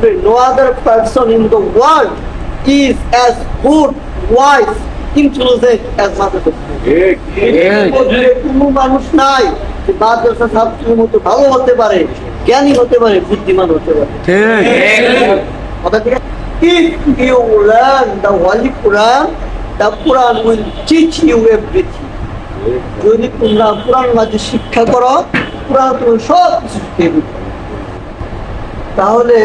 student, no other person in the world is as good, wise, intelligent as madrasa. কোনো মানুষ নাই যে মাদ্রাসা ছাত্রের মতো ভালো হতে পারে জ্ঞানী হতে পারে বুদ্ধিমান হতে পারে কথা ঠিক আছে? If you learn the Holy Quran, the Quran will teach you everything. যদি তোমরা কোরআন মাঝে শিক্ষা করো কোরআন তুমি সব কিছু শিখিয়ে দিবে তাহলে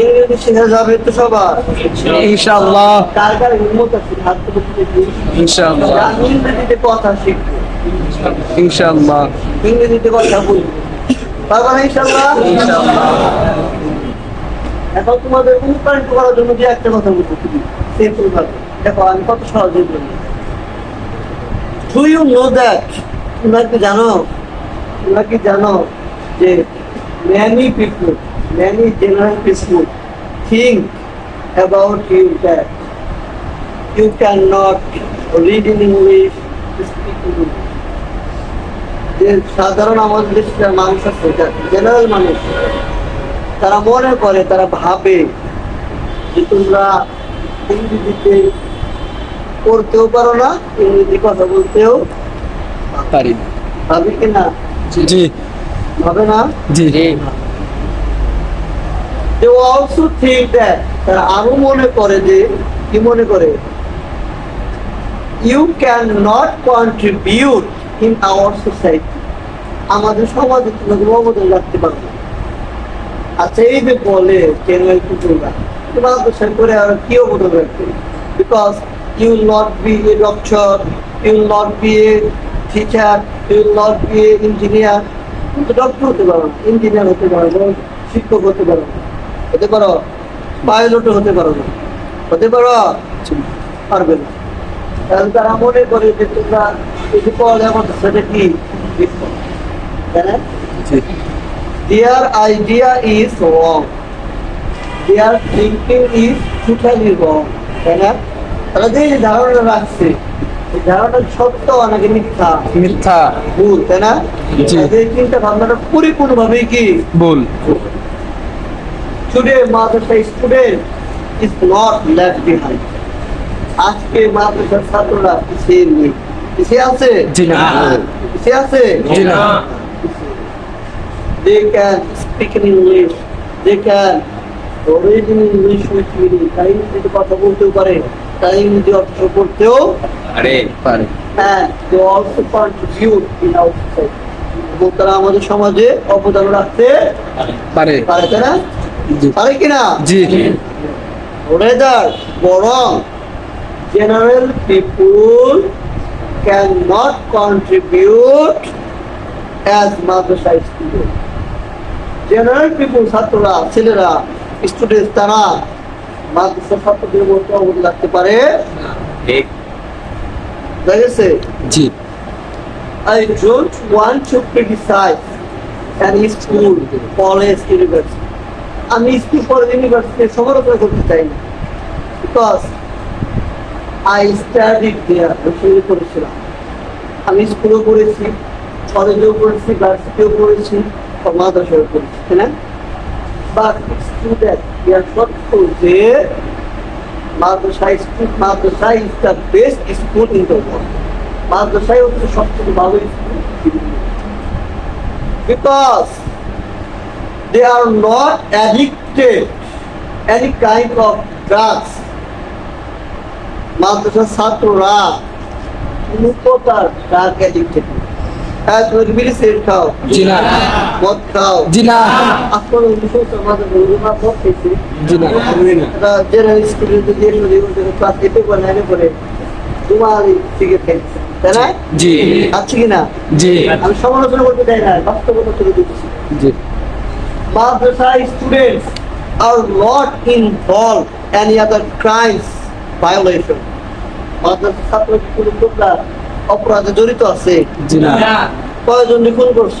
ইংরেজি শেখা যাবে তো সবার? ইনশাআল্লাহ। কার কার হিম্মত আছে? হাত ইনশাআল্লাহ ইংরেজিতে কথা শিখব। ইনশাআল্লাহ। ইংরেজিতে কথা বলব। পারবা না ইনশাল্লাহ এখন তোমাদের অনুপ্রাণিত করার জন্য যে একটা কথা বলতে তুমি সিম্পল ভাবে। দেখো আমি কত সহজে বলি। ডু ইউ নো দ্যাট তোমরা কি জানো? তোমরা কি জানো যে many people many general people think about you that you can not read in English speak English যে সাধারণ আমাদের দেশের মানুষ আছে জেনারেল মানুষ তারা মনে করে তারা ভাবে যে তোমরা ইংরেজিতে পড়তেও পারো না ইংরেজি কথা বলতেও পারি ভাবে না? জি। ভাবে না? জি। দে অলসো থিঙ্ক দ্যাট তারা আরও মনে করে যে কি মনে করে? You can not contribute in our society আমাদের সমাজে তুমি কোনো অবদান রাখতে পারবে। আচ্ছা এই যে বলে জেনারেল কুকুররা তোমার তো সে করে আর কি অবদান রাখবে because you not be a doctor you not be a teacher be a engineer তুমি তো ডক্টর হতে পারো না ইঞ্জিনিয়ার হতে পারো না শিক্ষক হতে পারো না। হতে পারো পাইলটও হতে পারো না। হতে পারো পারবে না। তাহলে তারা মনে করে যে তোমরা এই যে পড়ালেখা সেটা কি? their idea is wrong. Their thinking is totally wrong. তাই না? তারা যে ধারণা রাখছে এই ধারণা সত্য নাকি মিথ্যা? মিথ্যা। ভুল তাই না? চিন্তা ভাবনাটা পরিপূর্ণভাবে কি? ভুল। Today Madrasa student is not left behind আজকে মাদ্রাসার ছাত্ররা পিছিয়ে নেই। পিছিয়ে আছে? জি না। পিছিয়ে আছে? জি না। They can speak in English, they can read in English with me, তাই কথা বলতেও পারে তাই ইংরেজি অর্থ করতেও আরে পারে। they also contribute in our তারা আমাদের সমাজে অবদান রাখতে পারে। পারে জি। পারে কিনা জি। রেদার বরং general people can not contribute as Madrasa student general people ছাত্ররা ছেলেরা স্টুডেন্ট তারা মাদ্রাসা ছাত্রদের মধ্যে অবদান রাখতে পারে ঠিক। দেখা গেছে জি। I don't want to criticize any school, college, university. আমি স্কুল কলেজ ইউনিভার্সিটির সমালোচনা করতে চাই না। বিকজ আই স্টাডি দেয়ার আমি করেছিলাম আমি স্কুলেও পড়েছি কলেজেও পড়েছি ভার্সিটিও পড়েছি বা মাদ্রাসাও পড়েছি তাই না? বাট স্টুডেন্ট ইয়ার সত্য যে মাদ্রাসা school Madrasa is the best school in the world মাদ্রাসাই হচ্ছে সবথেকে ভালো school because they are not addicted any kind of drugs মাদ্রাসার ছাত্ররা কোনো প্রকার ড্রাগ অ্যাডিক্টেড হ্যাঁ তুমি সিগারেট খাও জি না। মদ খাও জি না। আপনার আমাদের গরুমা মদ খেয়েছে জি না। জেনারেল স্কুলে যদি এসে ক্লাস এতে করে নাইনে করে তোমার সিগারেট খাইছে তাই না? জি। আছে কিনা জি। আমি সমালোচনা করতে চাই না বাস্তবতা তুলে দিচ্ছি জি। মাদ্রাসা students are not involve any other crimes violation মাদ্রাসা ছাত্র কোনো প্রকার অপরাধে জড়িত আছে। জি না। কয়জন খুন করছ?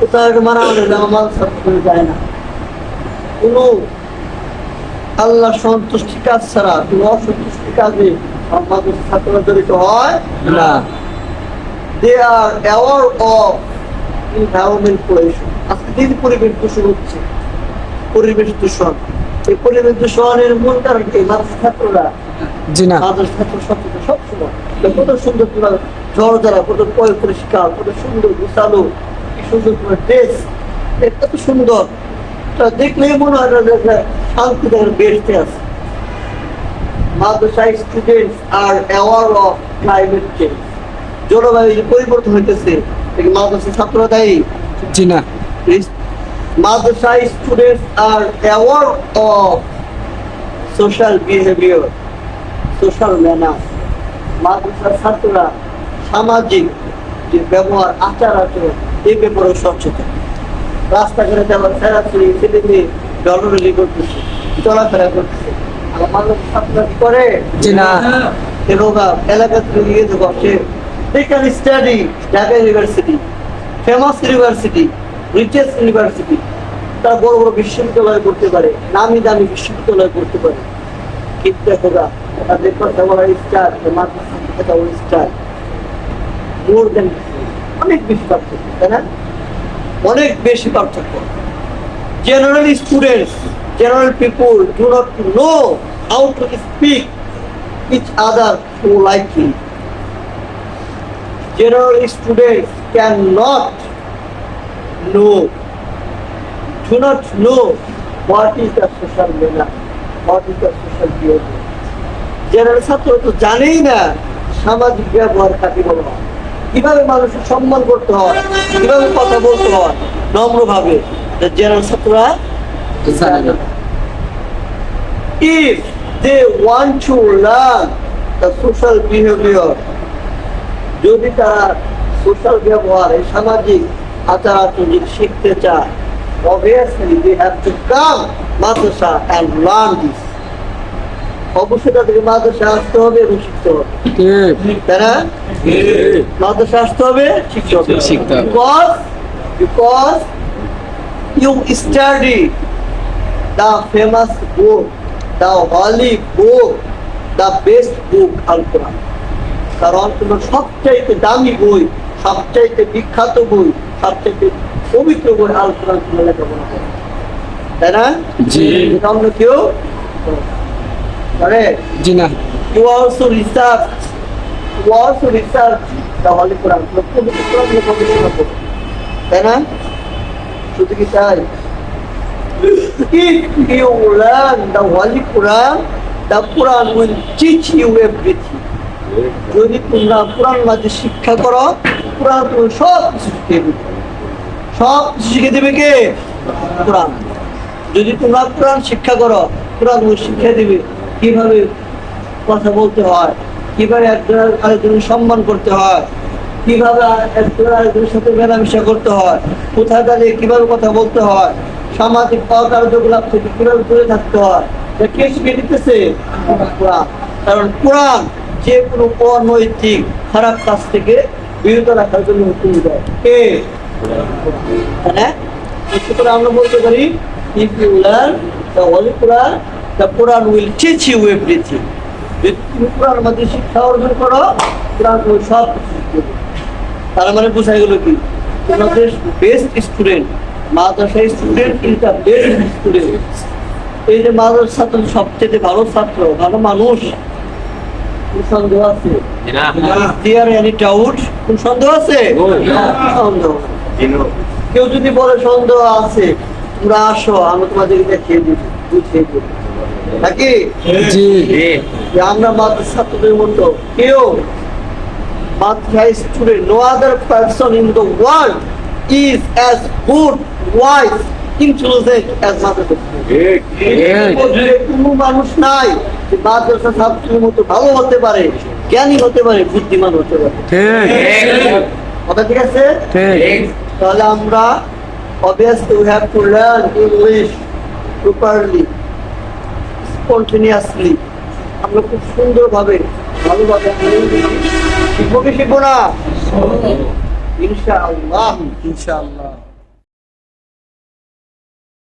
কোথাও মারা হলে আমার ছাত্র যায় না। কোনো আল্লাহ সন্তুষ্টি কাজ ছাড়া কোনো অসন্তুষ্টি কাজে আমার ছাত্ররা জড়িত হয় না। They are aware of environment pollution আজকে দিন পরিবেশ দূষণ হচ্ছে। পরিবেশ দূষণ। এই পরিবেশ দূষণের মূল কারণ কি? মানুষ ছাত্ররা। জি না। মাদ্রাসা ছাত্র সচেতন সবসময়। কত সুন্দর তোমার ঝড় যারা কত পয় পরিষ্কার কত সুন্দর গুছালো কি সুন্দর তোমার ড্রেস কত সুন্দর। তা দেখলেই মনে হয় না শান্তি দেখার বেসতে আছে মাদ্রাসা students are aware of climate change জলবায়ু যে পরিবর্তন হইতেছে মাদ্রাসা ছাত্ররা দায়ী জি না। মাদ্রাসা students are aware of social behaviour social manner মাদ্রাসার ছাত্ররা সামাজিক যে ব্যবহার আচার আচরণ এই ব্যাপারে সচেতন রাস্তাঘাটে যেমন ফেরাফেরি ছেলে মেয়ে জলরলি করতেছে। চলাফেরা করতেছে করে। না। এলাকা থেকে দেবো সে they can study তারা বড় বড় বিশ্ববিদ্যালয় করতে পারে নামি দামি বিশ্ববিদ্যালয় করতে পারে। কিন্তু দেখো তাদের কথা বলা স্টার মাদ্রাসা কথা স্টার মোর দেন অনেক বেশি পার্থক্য তাই না অনেক বেশি পার্থক্য general students general people do not know how to speak each other politely. General students cannot know, do not know what is the social manner, what is the social behavior. General ছাত্র তো জানেই না সামাজিক ব্যবহার কাকে বলা হয় কীভাবে মানুষের সম্মান করতে হয়, কীভাবে কথা বলতে হয়, নম্রভাবে। জেনারেল ছাত্ররা যদি তারা সোশ্যাল ব্যবহার সামাজিক আচার আচরণ শিখতে চায়, obviously to come, madrasa, and learn this অবশ্যই তাদেরকে মাদ্রাসা আসতে হবে এবং শিখতে হবে না মাদ্রাসা আসতে হবে শিখতে হবে শিখতে হবে। Because because you study the famous book, the holy book, the best book, Al Quran. কারণ তোমার সবচাইতে দামি বই সবচাইতে বিখ্যাত বই সবচাইতে পবিত্র বই আল কোরআন তুমি লেখাপড়া করো তাই না জি। অন্য কেউ করে জি না। you also research you also research the holy Quran তাই না? শুধু কি তাই? If you learn the holy Quran the Quran will teach you everything যদি তোমরা কোরআন মাঝে শিক্ষা করো কোরআন তুমি সব কিছু শিখিয়ে দেবে। সব কিছু শিখে দেবে কে? কোরআন। যদি তোমরা কোরআন শিক্ষা করো কোরআন তুমি শিক্ষা দিবে। কীভাবে কথা বলতে হয়, কীভাবে একজন আরেকজনের সম্মান করতে হয়, কীভাবে একজন আরেকজনের সাথে মেলামেশা করতে হয়, কোথায় দাঁড়িয়ে কীভাবে কথা বলতে হয়, সামাজিক অকার্যকলাপ থেকে কীভাবে দূরে থাকতে হয় দিতেছে? কারণ কোরআন যে কোনো অনৈতিক, খারাপ কাজ থেকে বিরত রাখার জন্য হুকুম দেয়। কে? সুতরাং আমরা বলতে পারি, if you learn Quran the Quran will teach you everything যদি তুমি কোরআন মধ্যে শিক্ষা অর্জন করো কোরআন তুমি সব। তার মানে বোঝা গেল কি? তোমাদের best student Madrasa student is the best student এই যে মাদ্রাসা ছাত্র সবচেয়ে ভালো ছাত্র ভালো মানুষ। সন্দেহ আছে? দেয়ার এনি ডাউট কোন সন্দেহ আছে? সন্দেহ কেউ যদি বলে সন্দেহ আছে তোমরা আসো আমি তোমাদেরকে দেখিয়ে দিব বুঝিয়ে দিব। নাকি? আমরা মাদ্রাসা ছাত্রদের মতো কেউ মাদ্রাসা student no other person in the world is as good wise as মাদ্রাসা কোনো মানুষ নাই যে মাদ্রাসা ছাত্রের মতো ভালো হতে পারে জ্ঞানী হতে পারে বুদ্ধিমান হতে পারে। ঠিক। কথা ঠিক আছে? ঠিক। তাহলে আমরা obviously we have to learn English properly, spontaneously. আমরা খুব সুন্দরভাবে ভালোভাবে শিখব কি শিখব না? ইনশাআল্লাহ। ইনশাআল্লাহ।